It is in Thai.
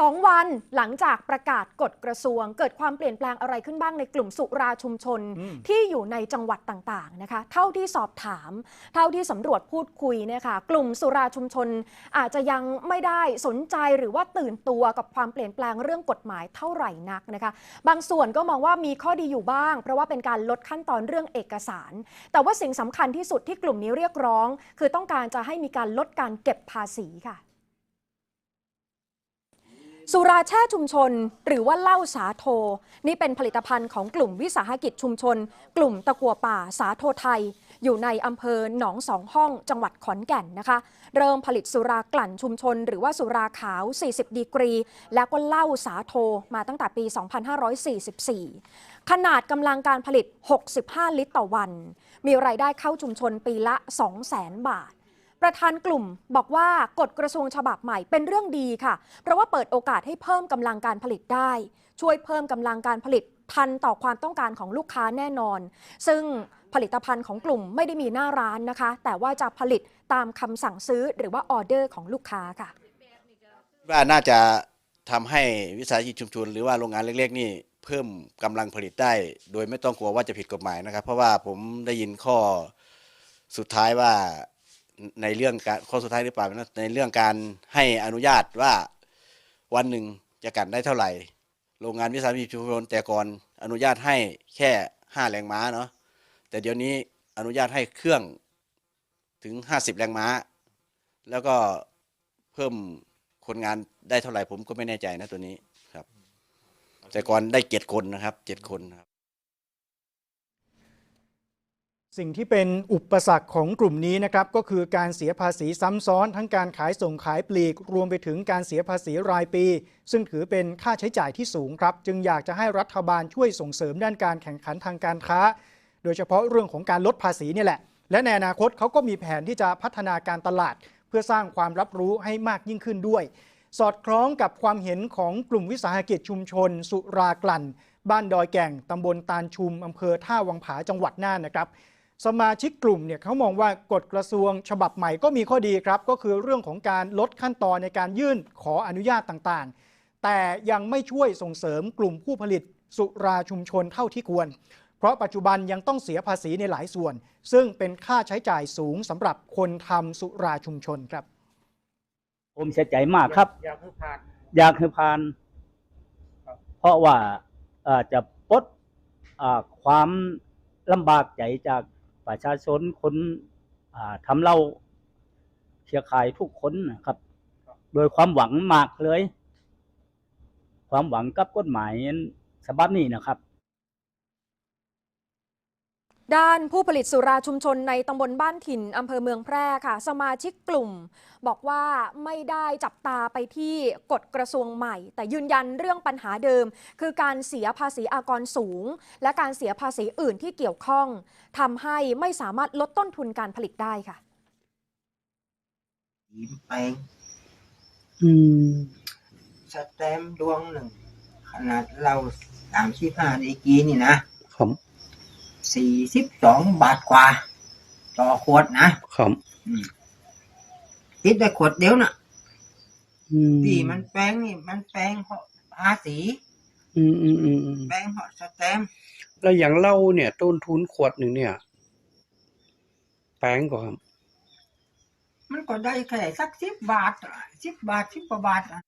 สองวันหลังจากประกาศกฎกระทรวง เกิดความเปลี่ยนแปลงอะไรขึ้นบ้างในกลุ่มสุราชุมชนอืมที่อยู่ในจังหวัดต่างๆนะคะ เท่าที่สอบถาม เท่าที่สำรวจพูดคุยเนี่ยค่ะกลุ่มสุราชุมชน อาจจะยังไม่ได้สนใจหรือว่าตื่นตัวกับความเปลี่ยนแปลงเรื่องกฎหมายเท่าไหร่นักนะคะ บางส่วนก็มองว่ามีข้อดีอยู่บ้าง เพราะว่าเป็นการลดขั้นตอนเรื่องเอกสาร แต่ว่าสิ่งสำคัญที่สุดที่กลุ่มนี้เรียกร้อง คือต้องการจะให้มีการลดการเก็บภาษีค่ะ สุราแช่ชุมชน หรือว่าเหล้าสาโท นี่เป็นผลิตภัณฑ์ของกลุ่มวิสาหกิจชุมชน กลุ่มตะกัวป่าสาโทไทย อยู่ในอำเภอหนองสองห้อง จังหวัดขอนแก่นนะคะ เริ่มผลิตสุรากลั่นชุมชน หรือว่าสุราขาว 40 ดีกรี แล้วก็เหล้าสาโทมาตั้งแต่ปี 2544 ขนาดกำลังการผลิต 65 ลิตรต่อวัน มีรายได้เข้าชุมชนปีละ 200,000 บาท ประธานกลุ่มบอกว่ากฎกระทรวงฉบับใหม่เป็นเรื่องดีค่ะ เพราะว่าเปิดโอกาสให้เพิ่มกำลังการผลิตได้ ช่วยเพิ่มกำลังการผลิตทันต่อความต้องการของลูกค้าแน่นอน ซึ่งผลิตภัณฑ์ของกลุ่มไม่ได้มีหน้าร้านนะคะ แต่ว่าจะผลิตตามคำสั่งซื้อหรือว่าออเดอร์ของลูกค้าค่ะ ว่าน่าจะทำให้วิสาหกิจชุมชนหรือว่าโรงงานเล็กๆนี่เพิ่มกำลังผลิตได้ โดยไม่ต้องกลัวว่าจะผิดกฎหมายนะครับ เพราะว่าผมได้ยินข้อสุดท้ายว่า ในเรื่องการข้อสุดท้ายหรือเปล่านะในเรื่องการให้อนุญาตว่าวันหนึ่งจะกันได้เท่าไหร่ โรงงานวิสาหกิจชุมชนแต่ก่อนอนุญาตให้แค่ห้าแรงม้าเนาะแต่เดี๋ยวนี้อนุญาตให้เครื่องถึงห้าสิบแรงม้า แล้วก็เพิ่มคนงานได้เท่าไหร่ผมก็ไม่แน่ใจนะตัวนี้ครับ แต่ก่อนได้เจ็ดคนนะครับเจ็ดคนครับ สิ่งที่เป็นอุปสรรคของกลุ่มนี้นะครับก็คือการเสียภาษีซ้ำซ้อน ทั้งการขายส่งขายปลีก รวมไปถึงการเสียภาษีรายปี ซึ่งถือเป็นค่าใช้จ่ายที่สูงครับ จึงอยากจะให้รัฐบาลช่วยส่งเสริมด้านการแข่งขันทางการค้า โดยเฉพาะเรื่องของการลดภาษีเนี่ยแหละ และในอนาคตเขาก็มีแผนที่จะพัฒนาการตลาด เพื่อสร้างความรับรู้ให้มากยิ่งขึ้นด้วย สอดคล้องกับความเห็นของกลุ่มวิสาหกิจชุมชน สุรากลั่น บ้านดอยแก่งตำบลตาลชุมอำเภอท่าวังผาจังหวัดน่านนะครับ สมาชิกกลุ่มเนี่ยเขามองว่ากฎกระทรวงฉบับใหม่ก็มีข้อดีครับ ก็คือเรื่องของการลดขั้นตอนในการยื่นขออนุญาตต่างๆ แต่ยังไม่ช่วยส่งเสริมกลุ่มผู้ผลิตสุราชุมชนเท่าที่ควร เพราะปัจจุบันยังต้องเสียภาษีในหลายส่วน ซึ่งเป็นค่าใช้จ่ายสูงสำหรับคนทำสุราชุมชนครับ ผมเสียใจมากครับ อยากให้ผ่านอยากให้ผ่านครับเพราะว่าเอ่อจะปลดอ่าความลำบากใจจาก ประชาชนคนอ่าทำเหล้าเชียร์ขายทุกคนนะครับ โดยความหวังมากเลย ความหวังกับกฎหมายฉบับนี้นะครับ ด้านผู้ผลิตสุราชุมชนในตำบลบ้านถิ่นอำเภอเมืองแพร่ค่ะ สมาชิกกลุ่ม บอกว่าไม่ได้จับตาไปที่กฎกระทรวงใหม่ แต่ยืนยันเรื่องปัญหาเดิม คือการเสียภาษีอากรสูง และการเสียภาษีอื่นที่เกี่ยวข้องทำให้ไม่สามารถลดต้นทุนการผลิตได้ค่ะยิ้มไปอืมสแตมป์ดวงหนึ่ง ขนาดเราสามสิบห้าดีกรีนี่นะครับ สี่สิบสองบาทกว่า ต่อขวดนะครับอืมติดได้ขวดเดียวนะอืมที่มันแปลงนี่มันแปลงเพราะภาษีอืมอืมอืมอืมแปลงเพราะสแตมป์แล้วอย่างเหล้าเนี่ย ต้นทุนขวดหนึ่งเนี่ยแพงกว่าครับมันก็ได้แค่สักสิบบาทสิบบาทสิบกว่าบาทอะ